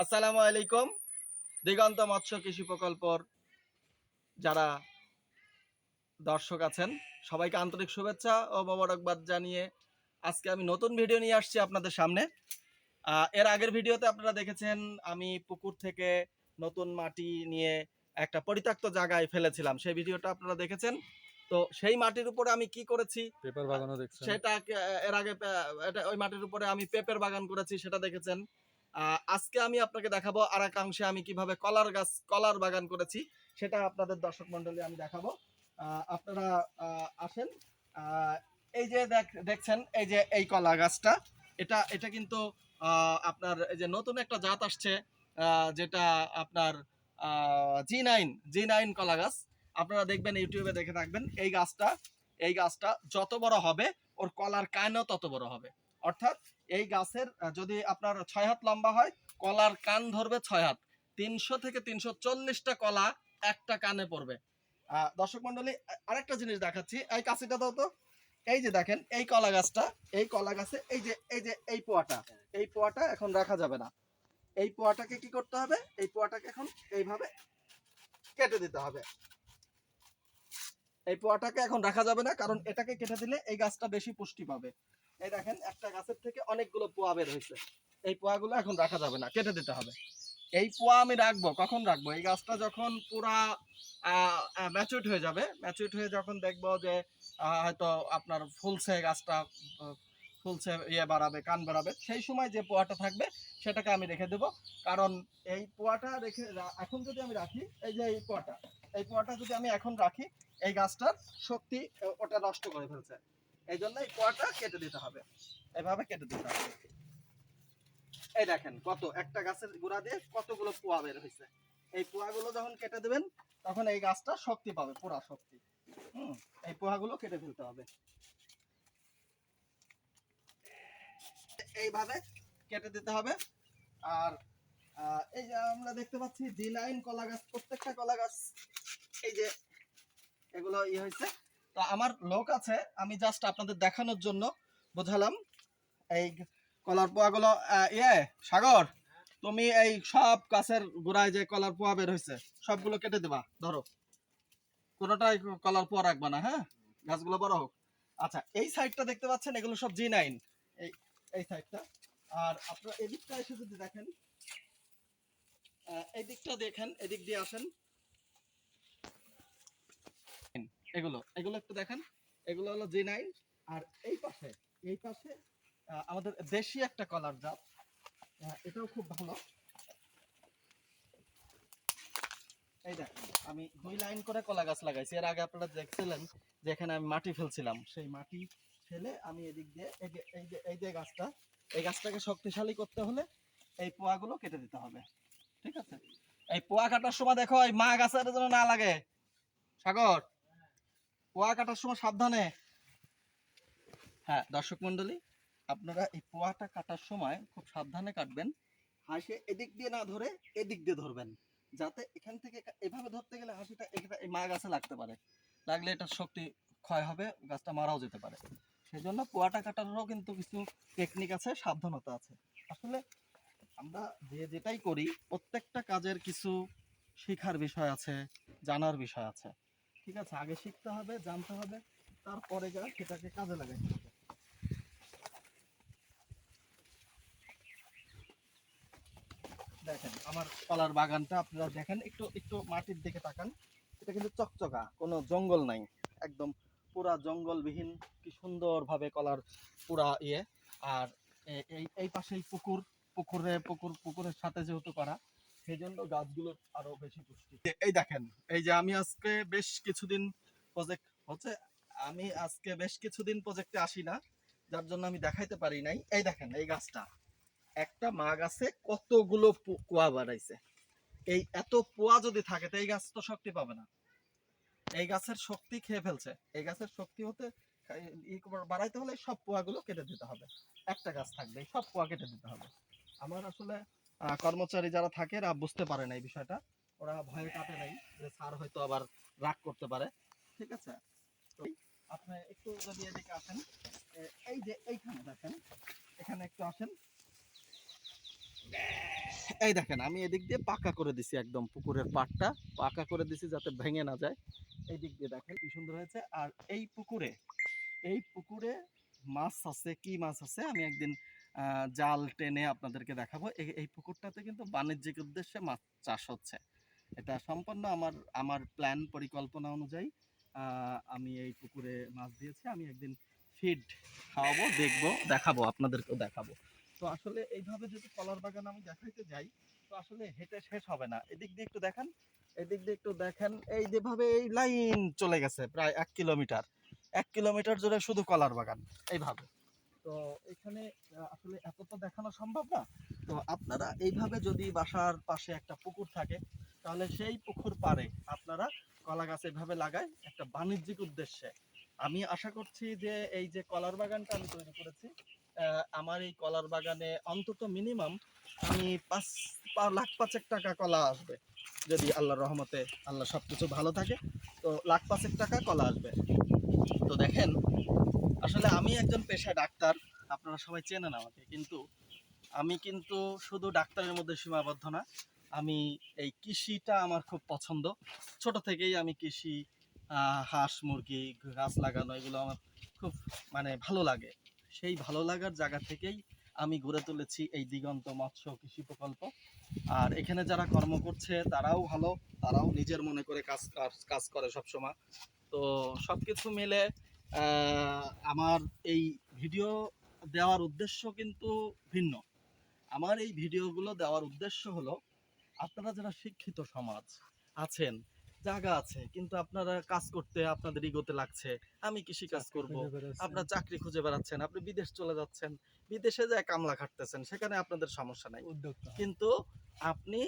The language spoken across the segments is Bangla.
আসসালামু আলাইকুম। দিগন্ত মৎস্য কৃষি প্রকল্পর যারা দর্শক আছেন, সবাইকে আন্তরিক শুভেচ্ছা ও মোবারকবাদ জানিয়ে আজকে আমি নতুন ভিডিও নিয়ে আসছি আপনাদের সামনে। এর আগের ভিডিওতে আপনারা দেখেছেন, আমি পুকুর থেকে নতুন মাটি নিয়ে একটা পরিত্যক্ত জায়গায় ফেলেছিলাম। সেই ভিডিওটা আপনারা দেখেছেন। তো সেই মাটির উপরে আমি কি করেছি? পেপার বাগানও দেখছেন? সেটা এর আগে এটা ওই মাটির উপরে আমি পেঁপের বাগান করেছি সেটা দেখেছেন। আজকে আমি আপনাকে দেখাবো আর আমি কীভাবে কলার গাছ কলার বাগান করেছি সেটা আপনাদের দর্শক মন্ডলী আমি দেখাবো। আপনারা আসেন। আহ, এই যে দেখ- দেখছেন এই যে এই কলা গাছটা এটা এটা কিন্তু আহ, আপনার এই যে নতুন একটা জাত আসছে আহ, যেটা আপনার জি নাইন জি নাইন কলা গাছ। আপনারা দেখবেন, ইউটিউবে দেখে থাকবেন, এই গাছটা এই গাছটা যত বড় হবে, ওর কলার কানও তত বড় হবে। অর্থাৎ এই গাছের যদি আপনার ছয় হাত লম্বা হয়, কলার কান ধরবে ছয় হাত। তিনশো থেকে তিনশো চল্লিশটা কলা একটা কানে পড়বে। দর্শক মন্ডলী আরেকটা জিনিস দেখাচ্ছি। এই কাছিটা দাও তো। এই যে দেখেন, এই কলা গাছটা, এই কলা গাছে, এই যে এই যে, এই পোয়াটা এই পোয়াটা এখন রাখা যাবে না। এই পোয়াটাকে কি করতে হবে? এই পোয়াটাকে এখন এইভাবে কেটে দিতে হবে। এই পোয়াটাকে এখন রাখা যাবে না, কারণ এটাকে কেটে দিলে এই গাছটা বেশি পুষ্টি পাবে। এই দেখেন, একটা গাছের থেকে অনেকগুলো পোয়া বের হয়েছে। এই পোয়াগুলো এখন রাখা যাবে না, কেটে দিতে হবে। এই পোয়া আমি রাখব, কখন রাখব? এই গাছটা যখন পুরা ম্যাচুইড হয়ে যাবে ম্যাচুইড হয়ে যখন দেখব যে হয়তো আপনার ফুলছে গাছটা, ফুলছে ইয়ে বাড়াবে, কান বাড়াবে, সেই সময় যে পোয়াটা থাকবে, সেটাকে আমি রেখে দেবো। কারণ এই পোয়াটা রেখে, এখন যদি আমি রাখি, এই যে এই পোয়াটা এই পোয়াটা যদি আমি এখন রাখি, এই গাছটার শক্তি ওটা নষ্ট করে ফেলছে। এই জন্য এই পোয়াটা কেটে দিতে হবে। এভাবে কেটে দিতে হবে। এই দেখেন কত, একটা গাছের গোড়া দিয়ে কতগুলো পোয়া বের হয়েছে এই পোয়াগুলো যখন কেটে দেবেন, তখন এই গাছটা শক্তি পাবে, পুরা শক্তি। হুম, এই পোয়াগুলো কেটে ফেলতে হবে। এইভাবে কেটে দিতে হবে। আর এই যে আমরা দেখতে পাচ্ছি ডি লাইন কলা গাছ, প্রত্যেকটা কলা গাছ তো আমার লোক আছে আমি জাস্ট আপনাদের দেখানোর জন্য বোঝালাম। এই কলার পোয়াগুলো ইয়ে সাগর তুমি এই সব গাছের গোড়ায় যে কলার পোয়া বের হয়েছে সবগুলো কেটে দেবা ধরো। কোনোটাই কলার পোয়া রাখবা না হ্যাঁ? গাছগুলো বড় হোক। আচ্ছা এই সাইডটা দেখতে পাচ্ছেন এগুলো সব জি নাইন এই এই সাইডটা। আর আপনারা এদিকটা এসে যদি দেখেন আহ, এই দিকটা দেখেন এদিক দিয়ে আসেন। এগুলো এগুলো একটু দেখেন। এগুলো হলো জি নাইন আর এই পাশে এই পাশে আমাদের দেশি একটা কলার জাত। এটাও খুব ভালো। এই দেখেন, আমি দুই লাইন করে কলা গাছ লাগাইছি। এর আগে আপনারা দেখছিলেন আমি মাটি ফেলছিলাম। সেই মাটি ফেলে আমি এদিক দিয়ে, এই এই যে এই যে গাছটা, এই গাছটাকে শক্তিশালী করতে হলে এই পোয়াগুলো কেটে দিতে হবে। ঠিক আছে? এই পোয়া কাটার সময় দেখো, এই মা গাছের যেন না লাগে। সাগর! পোয়া কাটার সময় সাবধানে। হ্যাঁ দর্শক মন্ডলী আপনারা এই পোয়াটা কাটার সময় খুব সাবধানে কাটবেন। হাসি এদিক দিয়ে না ধরে এদিক দিয়ে ধরবেন, যাতে এখান থেকে এভাবে ধরতে গেলে হাসিটা এটা এই মা গাছে লাগতে পারে। লাগলে এটার শক্তি ক্ষয় হবে, গাছটা মারাও যেতে পারে। সেই জন্য পোয়াটা কাটারও কিন্তু কিছু টেকনিক আছে, সাবধানতা আছে। আসলে আমরা যে যেটাই করি, প্রত্যেকটা কাজের কিছু শেখার বিষয় আছে, জানার বিষয় আছে। ঠিক আছে, আগে শিখতে হবে, জানতে হবে, তারপরে যা সেটাকে কাজে লাগাইতে হবে। দেখেন, আমার কলার বাগানটা আপনারা দেখেন, একটু একটু মাটির দিকে তাকান। এটা কিন্তু চকচকা, কোনো জঙ্গল নাই, একদম পুরা জঙ্গলবিহীন, কি সুন্দরভাবে কলার পুরা ইয়ে। আর এই এই পাশেই পুকুর, পুকুরে, পুকুর, পুকুরের সাথে যেহেতু করা আরও বেশি পুষ্টি। এই দেখেন, এই যে আমি আজকে বেশ কিছুদিন প্রজেক্ট হচ্ছে, আমি আজকে বেশ কিছুদিন প্রজেক্টে আসি না, যার জন্য আমি দেখাইতে পারি নাই। এই দেখেন, এই গাছটা। একটা মা গাছে কতগুলো কুয়া বাড়াইছে। এই এত পোয়া যদি থাকে, তো এই গাছ তো শক্তি পাবে না। এই গাছের শক্তি খেয়ে ফেলছে। এই গাছের শক্তি হতে বাড়াইতে হলে সব পোয়াগুলো কেটে দিতে হবে। একটা গাছ থাকবে, সব পোয়া কেটে দিতে হবে। আমার আসলে কর্মচারী যারা থাকে, এরা বুঝতে পারে না এই বিষয়টা। ওরা ভয়ে কাটে নাই যে স্যার হয়তো আবার রাগ করতে পারে। ঠিক আছে? তো আপনি একটু যদি এদিকে আসেন এই যে এইখানে দেখেন, এখানে একটু আসেন। এই দেখেন, আমি এদিক দিয়ে পাকা করে দিছি একদম পুকুরের পাড়টা। পাকা করে দিছি যাতে ভেঙে না যায়। এই দিক দিয়ে দেখেন কি সুন্দর হয়েছে। আর এই পুকুরে এই পুকুরে মাছ আছে, কি মাছ আছে? আমি একদিন জাল টেনে আপনাদেরকে দেখাবো। এই পুকুরটাতে কিন্তু বাণিজ্যিক উদ্দেশ্যে মাছ চাষ হচ্ছে। এটা সম্পূর্ণ আমার আমার প্ল্যান পরিকল্পনা অনুযায়ী আমি এই পুকুরে মাছ দিয়েছি। আমি একদিন ফিড খাওয়াবো, দেখব, দেখাবো, আপনাদেরকেও দেখাবো। তো আসলে এইভাবে যদি কলার বাগান আমি দেখাইতে যাই, তো আসলে হেঁটে শেষ হবে না। এদিক দিয়ে একটু দেখেন, এদিক দিয়ে একটু দেখেন, এই যেভাবে এই লাইন চলে গেছে, প্রায় এক কিলোমিটার। এক কিলোমিটার জুড়ে শুধু কলার বাগান, এইভাবে। তো এখানে আসলে এত তো দেখানো সম্ভব না। তো আপনারা এইভাবে যদি বাসার পাশে একটা পুকুর থাকে, তাহলে সেই পুকুর পারে আপনারা কলা গাছ এভাবে লাগায় একটা বাণিজ্যিক উদ্দেশ্যে। আমি আশা করছি যে এই যে কলার বাগানটা আমি তৈরি করেছি আমার এই কলার বাগানে অন্তত মিনিমাম আমি পাঁচ লাখ পাঁচেক টাকা কলা আসবে, যদি আল্লাহর রহমতে আল্লাহ সবকিছু ভালো থাকে। তো লাখ পাঁচেক টাকা কলা আসবে। তো দেখেন আসলে আমি একজন পেশা ডাক্তার, আপনারা সবাই চেনেন আমাকে, কিন্তু আমি কিন্তু শুধু ডাক্তারের মধ্যে সীমাবদ্ধ না, আমি এই কৃষিটা আমার খুব পছন্দ। ছোট থেকেই আমি কৃষি হাঁস, মুরগি, গাছ লাগানো, এগুলো আমার খুব মানে ভালো লাগে। সেই ভালো লাগার জায়গা থেকেই আমি গড়ে তুলেছি এই দিগন্ত মৎস্য কৃষি প্রকল্প। আর এখানে যারা কর্ম করছে, তারাও ভালো, তারাও নিজের মনে করে কাজ, কাজ- করে সবসময়। তো সব কিছু মিলে আমার এই ভিডিও দেওয়ার উদ্দেশ্য কিন্তু ভিন্ন। আমার এই ভিডিওগুলো দেওয়ার উদ্দেশ্য হলো আপনারা যারা শিক্ষিত সমাজ আছেন জায়গা আছে কিন্তু আপনারা কাজ করতে আপনাদের ইগোতে লাগছে আমি কৃষি কাজ করব আপনার চাকরি খুঁজে বেড়াচ্ছেন আপনি বিদেশ চলে যাচ্ছেন বিদেশে যায় কামলা খাটতেছেন সেখানে আপনাদের সমস্যা নাই। উদ্যোক্তা। কিন্তু আপনি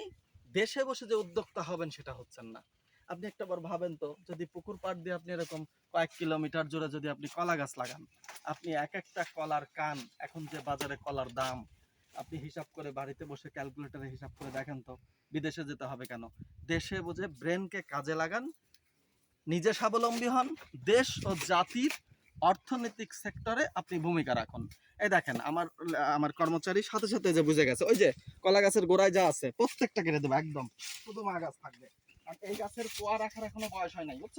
দেশে বসে যে উদ্যোক্তা হবেন সেটা হচ্ছেন না। আপনি একটা বার ভাবেন তো, যদি পুকুর পাড় দিয়ে আপনি এরকম কয়েক কিলোমিটার জুড়ে যদি আপনি কলা গাছ লাগান, আপনি এক একটা কলার কান, এখন যে বাজারে কলার দাম, আপনি হিসাব করে বাড়িতে বসে ক্যালকুলেটরে হিসাব করে দেখেন তো, বিদেশে যেতে হবে কেন? দেশে বুঝে ব্রেনকে কাজে লাগান, নিজে স্বাবলম্বী হন, দেশ ও জাতির অর্থনৈতিক সেক্টরে আপনি ভূমিকা রাখুন। এই দেখেন, আমার আমার কর্মচারী সাথে সাথে যে বুঝে গেছে, ওই যে কলা গাছের গোড়ায় যা আছে, প্রত্যেকটা কেটে দেবো, একদম, শুধু মা গাছ থাকবে। এই গাছের কোয়া রাখার এখনও বয়স হয় নাই বুঝছ?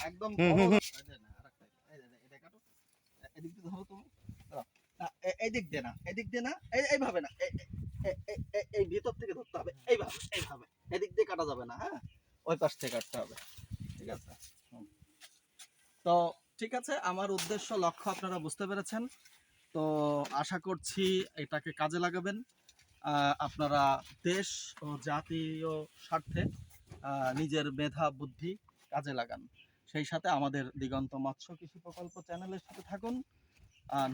একদম। এদিক দিয়ে ধরো তুমি। না, এদিক দিয়ে না এদিক দিয়ে না এইভাবে না এই- ভিতর থেকে ধরতে হবে এইভাবে এইভাবে এদিক দিয়ে কাটা যাবে না হ্যাঁ? ওই পাশ থেকে কাটতে হবে ঠিক আছে? তো ঠিক আছে আমার উদ্দেশ্য লক্ষ্য আপনারা বুঝতে পেরেছেন। তো আশা করছি এটাকে কাজে লাগাবেন। আহ, আপনারা দেশ ও জাতীয় স্বার্থে নিজের মেধা, বুদ্ধি কাজে লাগান। সেই সাথে আমাদের দিগন্ত মৎস্য কৃষি প্রকল্প চ্যানেলের সাথে থাকুন।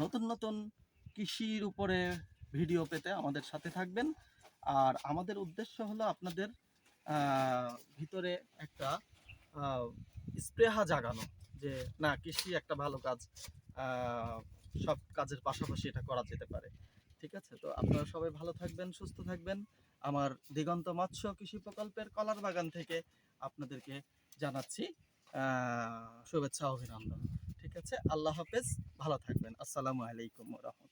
নতুন নতুন কৃষির উপরে ভিডিও পেতে আমাদের সাথে থাকবেন। আর আমাদের উদ্দেশ্য হলো আপনাদের ভিতরে একটা স্পৃহা জাগানো যে, না, কৃষি একটা ভালো কাজ সব কাজের পাশাপাশি এটা করা যেতে পারে। ঠিক আছে? তো আপনারা সবাই ভালো থাকবেন, সুস্থ থাকবেন। আমার দিগন্ত মৎস্য কৃষি প্রকল্পের কলার বাগান থেকে আপনাদেরকে জানাচ্ছি শুভেচ্ছা, অভিনন্দন। ঠিক আছে, আল্লাহ হাফেজ, ভালো থাকবেন। আসসালামু আলাইকুম রহমতুল্লাহ।